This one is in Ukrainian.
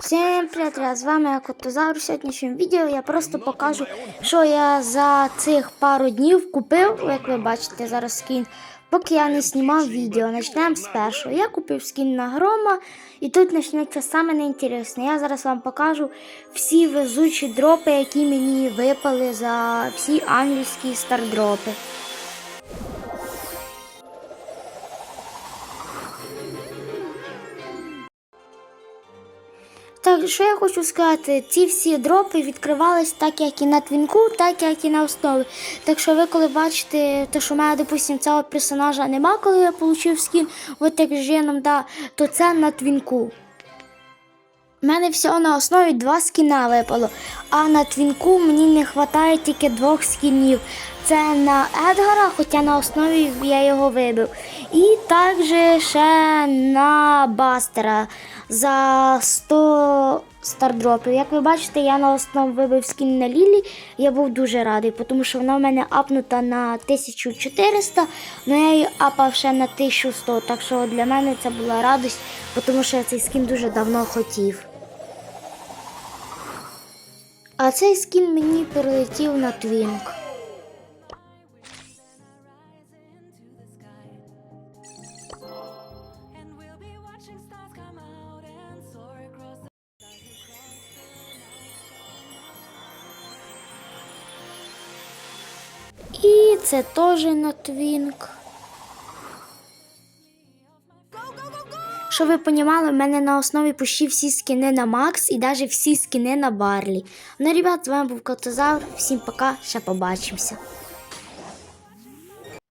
Всім привіт, я з вами Котозавр. В сьогоднішньому відео я просто покажу, що я за цих пару днів купив, як ви бачите зараз скін, поки я не знімав відео. Почнемо з першого. Я купив скін на грома, і тут почнеться саме неінтересне. Я зараз вам покажу всі везучі дропи, які мені випали за всі англійські стардропи. Так, що я хочу сказати, ці всі дропи відкривались так, як і на твінку, так як і на основі. Так що ви коли бачите, те, що в мене, допустим, цього персонажа нема, коли я отримав скін, от як же нам да, то це на твінку. У мене всього на основі два скіна випало, а на твінку мені не вистачає тільки двох скінів. Це на Едгара, хоча на основі я його вибив. І також ще на Бастера за 100 стардропів. Як ви бачите, я на основі вибив скін на Лілі. Я був дуже радий, тому що вона в мене апнута на 1400, але я її апав ще на 1100. Так що для мене це була радість, тому що я цей скін дуже давно хотів. А цей скін мені перелетів на твінк. Це теж на твінк. Щоб ви понімали, в мене на основі почти всі скини на Макс і навіть всі скини на Барлі. Ну, ребят, з вами був Котозавр. Всім пока, ще побачимося.